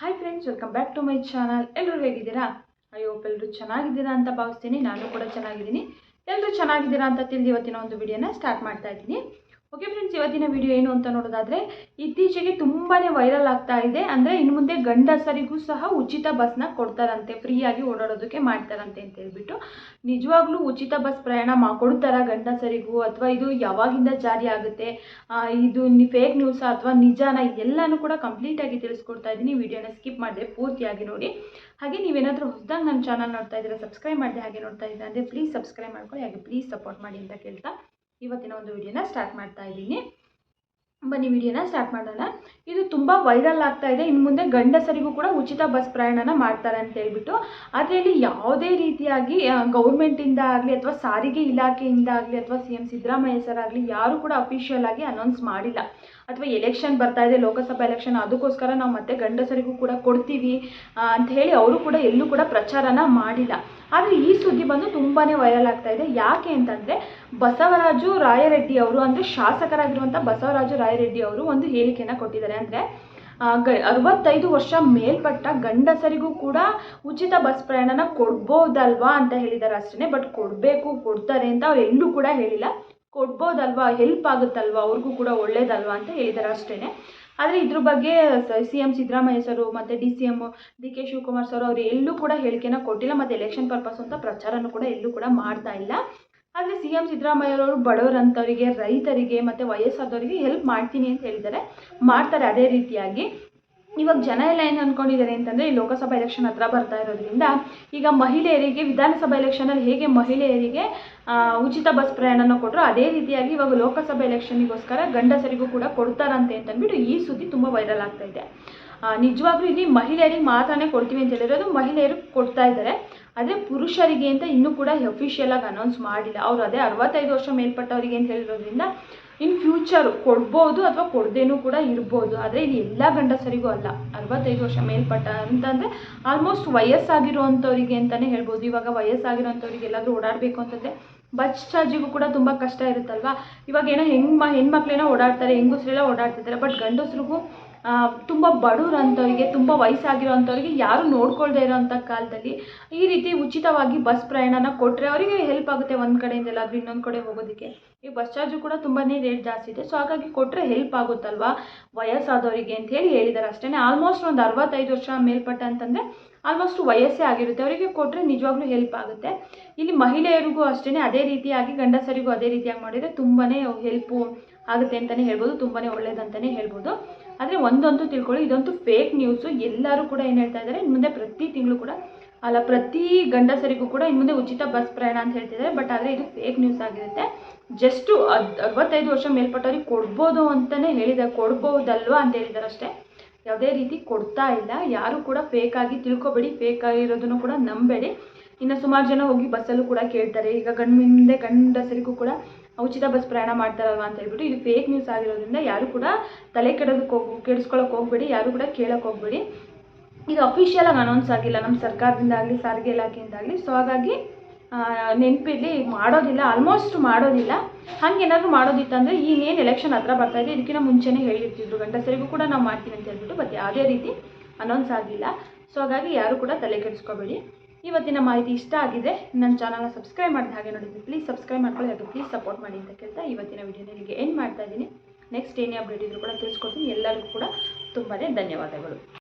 Hi friends welcome back to my channel ಎಲ್ಲರೂ ಹೇಗಿದ್ದೀರಾ? ಅಯ್ಯೋ ಎಲ್ಲರೂ ಚೆನ್ನಾಗಿದ್ದೀರಾ ಅಂತ ಭಾವಿಸ್ತೀನಿ. ನಾನು ಕೂಡ ಚೆನ್ನಾಗಿದ್ದೀನಿ. ಎಲ್ಲರೂ ಚೆನ್ನಾಗಿದ್ದೀರಾ ಅಂತ ತಿಳಿದು ಇವತ್ತಿನ ಒಂದು ವಿಡಿಯೋನ ಸ್ಟಾರ್ಟ್ ಮಾಡ್ತಾ ಇದ್ದೀನಿ. ಓಕೆ ಫ್ರೆಂಡ್ಸ್ ಇವತ್ತಿನ ವಿಡಿಯೋ ಏನು ಅಂತ ನೋಡೋದಾದರೆ, ಇತ್ತೀಚೆಗೆ ತುಂಬಾ ವೈರಲ್ ಆಗ್ತಾ ಇದೆ. ಅಂದರೆ ಇನ್ನು ಮುಂದೆ ಗಂಡಸರಿಗೂ ಸಹ ಉಚಿತ ಬಸ್ನ ಕೊಡ್ತಾರಂತೆ. ಫ್ರೀಯಾಗಿ ಓಡಾಡೋದಕ್ಕೆ ಮಾಡ್ತಾರಂತೆ ಅಂತ ಹೇಳ್ಬಿಟ್ಟು. ನಿಜವಾಗ್ಲೂ ಉಚಿತ ಬಸ್ ಪ್ರಯಾಣ ಮಾ ಗಂಡಸರಿಗೂ? ಅಥವಾ ಇದು ಯಾವಾಗಿಂದ ಜಾರಿ ಆಗುತ್ತೆ? ಇದು ಫೇಕ್ ನ್ಯೂಸ್ ಅಥವಾ ನಿಜಾನ? ಎಲ್ಲನೂ ಕೂಡ ಕಂಪ್ಲೀಟಾಗಿ ತಿಳಿಸ್ಕೊಡ್ತಾ ಇದ್ದೀನಿ. ವಿಡಿಯೋನ ಸ್ಕಿಪ್ ಮಾಡಿದೆ ಪೂರ್ತಿಯಾಗಿ ನೋಡಿ. ಹಾಗೆ ನೀವೇನಾದರೂ ಹೊಸದಾಗಿ ನನ್ನ ಚಾನಲ್ ನೋಡ್ತಾ ಇದ್ದೀರಾ ಸಬ್ಸ್ಕ್ರೈಬ್ ಮಾಡಿದೆ ಹಾಗೆ ನೋಡ್ತಾ ಇದ್ದೀರಾ ಅಂದರೆ ಪ್ಲೀಸ್ ಸಬ್ಸ್ಕ್ರೈಬ್ ಮಾಡ್ಕೊಳ್ಳಿ. ಹಾಗೆ ಪ್ಲೀಸ್ ಸಪೋರ್ಟ್ ಮಾಡಿ ಅಂತ ಕೇಳ್ತಾ. ಇವತ್ತಿನ ಒಂದು ವಿಡಿಯೋನ ಸ್ಟಾರ್ಟ್ ಮಾಡ್ತಾ ಇದ್ದೀನಿ. ಬನ್ನಿ, ವಿಡಿಯೋನ ಸ್ಟಾರ್ಟ್ ಮಾಡೋಣ. ಇದು ತುಂಬ ವೈರಲ್ ಆಗ್ತಾ ಇದೆ. ಇನ್ನು ಮುಂದೆ ಗಂಡಸರಿಗೂ ಕೂಡ ಉಚಿತ ಬಸ್ ಪ್ರಯಾಣನ ಮಾಡ್ತಾರೆ ಅಂತ ಹೇಳ್ಬಿಟ್ಟು. ಆದರೆ ಇಲ್ಲಿ ಯಾವುದೇ ರೀತಿಯಾಗಿ ಗೌರ್ಮೆಂಟಿಂದ ಆಗಲಿ ಅಥವಾ ಸಾರಿಗೆ ಇಲಾಖೆಯಿಂದ ಆಗಲಿ ಅಥವಾ ಸಿ ಎಂ ಸಿದ್ದರಾಮಯ್ಯ ಸರ್ ಆಗಲಿ ಯಾರೂ ಕೂಡ ಅಫಿಷಿಯಲ್ ಆಗಿ ಅನೌನ್ಸ್ ಮಾಡಿಲ್ಲ. ಅಥವಾ ಎಲೆಕ್ಷನ್ ಬರ್ತಾ ಇದೆ, ಲೋಕಸಭಾ ಎಲೆಕ್ಷನ್ ಅದಕ್ಕೋಸ್ಕರ ನಾವು ಮತ್ತೆ ಗಂಡಸರಿಗೂ ಕೂಡ ಕೊಡ್ತೀವಿ ಅಂತ ಹೇಳಿ ಅವರು ಕೂಡ ಎಲ್ಲೂ ಕೂಡ ಪ್ರಚಾರನ ಮಾಡಿಲ್ಲ. ಆದರೆ ಈ ಸುದ್ದಿ ಬಂದು ತುಂಬಾ ವೈರಲ್ ಆಗ್ತಾ ಇದೆ. ಯಾಕೆ ಅಂತಂದರೆ ಬಸವರಾಜು ರಾಯರೆಡ್ಡಿ ಅವರು ಅಂದರೆ ಶಾಸಕರಾಗಿರುವಂಥ ಬಸವರಾಜು ರಾಯರೆಡ್ಡಿ ಅವರು ಒಂದು ಹೇಳಿಕೆಯನ್ನು ಕೊಟ್ಟಿದ್ದಾರೆ ಅಂದರೆ ಗ, ಅರವತ್ತೈದು ವರ್ಷ ಮೇಲ್ಪಟ್ಟ ಗಂಡಸರಿಗೂ ಕೂಡ ಉಚಿತ ಬಸ್ ಪ್ರಯಾಣನ ಕೊಡ್ಬೋದಲ್ವಾ ಅಂತ ಹೇಳಿದ್ದಾರೆ ಅಷ್ಟೇ ಬಟ್ ಕೊಡಬೇಕು, ಕೊಡ್ತಾರೆ ಅಂತ ಅವ್ರು ಎಲ್ಲೂ ಕೂಡ ಹೇಳಿಲ್ಲ. ಕೊಡ್ಬೋದಲ್ವಾ ಹೆಲ್ಪ್ ಆಗುತ್ತಲ್ವಾ, ಅವ್ರಿಗೂ ಕೂಡ ಒಳ್ಳೇದಲ್ವಾ ಅಂತ ಹೇಳಿದ್ದಾರೆ ಅಷ್ಟೇ ಆದರೆ ಇದ್ರ ಬಗ್ಗೆ ಸಿ ಎಂ ಸಿದ್ದರಾಮಯ್ಯ ಸರು ಮತ್ತು D C M D K Shivakumar sir ಅವರು ಎಲ್ಲೂ ಕೂಡ ಹೇಳಿಕೆನ ಕೊಟ್ಟಿಲ್ಲ, ಮತ್ತು ಎಲೆಕ್ಷನ್ ಪರ್ಪಸ್ ಅಂತ ಪ್ರಚಾರನೂ ಕೂಡ ಎಲ್ಲೂ ಕೂಡ ಮಾಡ್ತಾ ಇಲ್ಲ. ಆದರೆ ಸಿ ಎಂ ಸಿದ್ದರಾಮಯ್ಯರವರು ಬಡವರಂಥವರಿಗೆ ರೈತರಿಗೆ ಮತ್ತು ವಯಸ್ಸಾದವರಿಗೆ ಹೆಲ್ಪ್ ಮಾಡ್ತೀನಿ ಅಂತ ಹೇಳಿದ್ದಾರೆ. ಮಾಡ್ತಾರೆ ಅದೇ ರೀತಿಯಾಗಿ. ಇವಾಗ ಜನ ಎಲ್ಲ ಏನು ಅಂದ್ಕೊಂಡಿದ್ದಾರೆ ಅಂತಂದರೆ ಈ ಲೋಕಸಭಾ ಎಲೆಕ್ಷನ್ ಹತ್ರ ಬರ್ತಾ ಇರೋದ್ರಿಂದ ಈಗ ಮಹಿಳೆಯರಿಗೆ, ವಿಧಾನಸಭಾ ಎಲೆಕ್ಷನಲ್ಲಿ ಹೇಗೆ ಮಹಿಳೆಯರಿಗೆ ಉಚಿತ ಬಸ್ ಪ್ರಯಾಣನ ಕೊಟ್ಟರು ಅದೇ ರೀತಿಯಾಗಿ ಇವಾಗ ಲೋಕಸಭಾ ಎಲೆಕ್ಷನಿಗೋಸ್ಕರ ಗಂಡಸರಿಗೂ ಕೂಡ ಕೊಡ್ತಾರಂತೆ ಅಂತಂದ್ಬಿಟ್ಟು ಈ ಸುದ್ದಿ ತುಂಬ ವೈರಲ್ ಆಗ್ತಾ ಇದೆ. ನಿಜವಾಗ್ಲೂ ಇಲ್ಲಿ ಮಹಿಳೆಯರಿಗೆ ಮಾತ್ರನೇ ಕೊಡ್ತೀವಿ ಅಂತ ಹೇಳಿರೋದು ಮಹಿಳೆಯರು ಕೊಡ್ತಾ ಇದ್ದಾರೆ. ಆದರೆ ಪುರುಷರಿಗೆ ಅಂತ ಇನ್ನೂ ಕೂಡ ಅಫಿಷಿಯಲ್ ಆಗಿ ಅನೌನ್ಸ್ ಮಾಡಿಲ್ಲ. ಅವರು ಅದೇ ಅರವತ್ತೈದು ವರ್ಷ ಮೇಲ್ಪಟ್ಟವರಿಗೆ ಅಂತ ಹೇಳಿರೋದ್ರಿಂದ ಇನ್ ಫ್ಯೂಚರ್ ಕೊಡ್ಬೋದು ಅಥವಾ ಕೊಡದೇನೂ ಕೂಡ ಇರ್ಬೋದು. ಆದರೆ ಇದು ಎಲ್ಲ ಗಂಡಸರಿಗೂ ಅಲ್ಲ. ಅರವತ್ತೈದು ವರ್ಷ ಮೇಲ್ಪಟ್ಟ ಅಂತಂದರೆ ಆಲ್ಮೋಸ್ಟ್ ವಯಸ್ಸಾಗಿರುವಂಥವ್ರಿಗೆ ಅಂತಲೇ ಹೇಳ್ಬೋದು. ಇವಾಗ ವಯಸ್ಸಾಗಿರೋಂಥವ್ರಿಗೆ ಎಲ್ಲಾದರೂ ಓಡಾಡಬೇಕು ಅಂತಂದರೆ ಬಸ್ ಚಾರ್ಜಿಗೂ ಕೂಡ ತುಂಬ ಕಷ್ಟ ಇರುತ್ತಲ್ವಾ? ಇವಾಗ ಏನೋ ಹೆಣ್ಮ ಹೆಣ್ಮಕ್ಳೇನೋ ಓಡಾಡ್ತಾರೆ, ಹೆಂಗಸ್ರೆಲ್ಲ ಓಡಾಡ್ತಿದ್ದಾರೆ ಬಟ್ ಗಂಡಸ್ರಿಗೂ ತುಂಬ ಬಡವ್ರಂಥವ್ರಿಗೆ ತುಂಬ ವಯಸ್ಸಾಗಿರೋಂಥವ್ರಿಗೆ ಯಾರು ನೋಡ್ಕೊಳ್ದೇ ಇರೋಂಥ ಕಾಲದಲ್ಲಿ ಈ ರೀತಿ ಉಚಿತವಾಗಿ ಬಸ್ ಪ್ರಯಾಣನ ಕೊಟ್ಟರೆ ಅವರಿಗೆ ಹೆಲ್ಪ್ ಆಗುತ್ತೆ ಒಂದು ಕಡೆಯಿಂದ ಎಲ್ಲಾದರೂ ಇನ್ನೊಂದು ಕಡೆ ಹೋಗೋದಕ್ಕೆ. ಈ ಬಸ್ ಚಾರ್ಜು ಕೂಡ ತುಂಬಾ ರೇಟ್ ಜಾಸ್ತಿ ಇದೆ. ಸೊ ಹಾಗಾಗಿ ಕೊಟ್ಟರೆ ಹೆಲ್ಪ್ ಆಗುತ್ತಲ್ವಾ ವಯಸ್ಸಾದವರಿಗೆ ಅಂತ ಹೇಳಿ ಹೇಳಿದ್ದಾರೆ ಅಷ್ಟೇ ಆಲ್ಮೋಸ್ಟ್ ಒಂದು ಅರವತ್ತೈದು ವರ್ಷ ಮೇಲ್ಪಟ್ಟ ಅಂತಂದರೆ ಆಲ್ಮೋಸ್ಟ್ ವಯಸ್ಸೇ ಆಗಿರುತ್ತೆ. ಅವರಿಗೆ ಕೊಟ್ಟರೆ ನಿಜವಾಗ್ಲೂ ಹೆಲ್ಪ್ ಆಗುತ್ತೆ. ಇಲ್ಲಿ ಮಹಿಳೆಯರಿಗೂ ಅಷ್ಟೇ ಅದೇ ರೀತಿಯಾಗಿ ಗಂಡಸರಿಗೂ ಅದೇ ರೀತಿಯಾಗಿ ಮಾಡಿದರೆ ತುಂಬಾ ಹೆಲ್ಪು ಆಗುತ್ತೆ ಅಂತಲೇ ಹೇಳ್ಬೋದು ತುಂಬಾ ಒಳ್ಳೇದಂತಲೇ ಹೇಳ್ಬೋದು. ಆದರೆ ಒಂದಂತೂ ತಿಳ್ಕೊಳ್ಳಿ, ಇದಂತೂ ಫೇಕ್ ನ್ಯೂಸು ಎಲ್ಲರೂ ಕೂಡ ಏನು ಹೇಳ್ತಾ ಇದ್ದಾರೆ ಇನ್ನು ಮುಂದೆ ಪ್ರತಿ ತಿಂಗಳು ಕೂಡ, ಅಲ್ಲ, ಪ್ರತಿ ಗಂಡಸರಿಗೂ ಕೂಡ ಇನ್ನು ಮುಂದೆ ಉಚಿತ ಬಸ್ ಪ್ರಯಾಣ ಅಂತ ಹೇಳ್ತಿದ್ದಾರೆ ಬಟ್ ಆದರೆ ಇದು ಫೇಕ್ ನ್ಯೂಸ್ ಆಗಿರುತ್ತೆ. ಜಸ್ಟು ಅದು ಅರವತ್ತೈದು ವರ್ಷ ಮೇಲ್ಪಟ್ಟವ್ರಿಗೆ ಕೊಡ್ಬೋದು ಅಂತಲೇ ಹೇಳಿದ್ದಾರೆ. ಕೊಡ್ಬೋದಲ್ವಾ ಅಂತ ಹೇಳಿದ್ದಾರೆ ಅಷ್ಟೇ. ಯಾವುದೇ ರೀತಿ ಕೊಡ್ತಾ ಇಲ್ಲ. ಯಾರು ಕೂಡ ಫೇಕ್ ಆಗಿ ತಿಳ್ಕೊಬೇಡಿ ಫೇಕ್ ಆಗಿರೋದನ್ನು ಕೂಡ ನಂಬೇಡಿ. ಇನ್ನು ಸುಮಾರು ಜನ ಹೋಗಿ ಬಸ್ಸಲ್ಲೂ ಕೂಡ ಕೇಳ್ತಾರೆ. ಈಗ ಗಂಡ ಮುಂದೆ ಗಂಡಸರಿಗೂ ಕೂಡ ಉಚಿತ ಬಸ್ ಪ್ರಯಾಣ ಮಾಡ್ತಾರಲ್ವ ಅಂತ ಹೇಳ್ಬಿಟ್ಟು ಇದು ಫೇಕ್ ನ್ಯೂಸ್ ಆಗಿರೋದ್ರಿಂದ ಯಾರು ಕೂಡ ತಲೆ ಕೆಡೋದಕ್ಕೆ ಹೋಗಿ ಕೆಡಿಸ್ಕೊಳಕ್ಕೆ ಹೋಗಬೇಡಿ, ಯಾರು ಕೂಡ ಕೇಳಕ್ಕೆ ಹೋಗಬೇಡಿ. ಇದು ಅಫಿಷಿಯಲ್ ಆಗಿ ಅನೌನ್ಸ್ ಆಗಿಲ್ಲ ನಮ್ಮ ಸರ್ಕಾರದಿಂದ ಆಗಲಿ, ಸಾರಿಗೆ ಇಲಾಖೆಯಿಂದಾಗಲಿ ಸೊ ಹಾಗಾಗಿ ನೆನಪಿರಲಿ, ಮಾಡೋದಿಲ್ಲ ಆಲ್ಮೋಸ್ಟ್ ಮಾಡೋದಿಲ್ಲ. ಹಂಗೇನಾದ್ರು ಮಾಡೋದಿತ್ತಂದರೆ ಈಗೇನು ಎಲೆಕ್ಷನ್ ಹತ್ರ ಬರ್ತಾ ಇದೆ, ಇದಕ್ಕಿಂತ ಮುಂಚೆನೇ ಹೇಳಿರ್ತಿದ್ರು. ಗಂಡಸರಿಗೂ ಕೂಡ ನಾವು ಮಾಡ್ತೀನಿ ಅಂತ ಹೇಳ್ಬಿಟ್ಟು ಬಟ್ ಯಾವುದೇ ರೀತಿ ಅನೌನ್ಸ್ ಆಗಿಲ್ಲ. ಸೊ ಹಾಗಾಗಿ ಯಾರು ಕೂಡ ತಲೆ ಕೆಡಿಸ್ಕೋಬೇಡಿ. ಇವತ್ತಿನ ಮಾಹಿತಿ ಇಷ್ಟ ಆಗಿದೆ, ನನ್ನ ಚಾನಲ್ನ ಸಬ್ಸ್ಕ್ರೈಬ್ ಮಾಡಿದ ಹಾಗೆ ನೋಡಿದ್ವಿ ಪ್ಲೀಸ್ ಸಬ್ಸ್ಕ್ರೈಬ್ ಮಾಡ್ಕೊಳ್ಳಿ ಹಾಗೆ ಪ್ಲೀಸ್ ಸಪೋರ್ಟ್ ಮಾಡಿ ಅಂತ ಕೇಳ್ತಾ ಇವತ್ತಿನ ವಿಡಿಯೋ ಇಲ್ಲಿಗೆ ಎಂಡ್ ಮಾಡ್ತಾ ಇದ್ದೀನಿ. ನೆಕ್ಸ್ಟ್ ಏನೇ ಅಪ್ಡೇಟ್ ಇದ್ರೂ ಕೂಡ ತಿಳಿಸ್ಕೊಡ್ತೀನಿ. ಎಲ್ಲರಿಗೂ ಕೂಡ ತುಂಬಾ ಧನ್ಯವಾದಗಳು.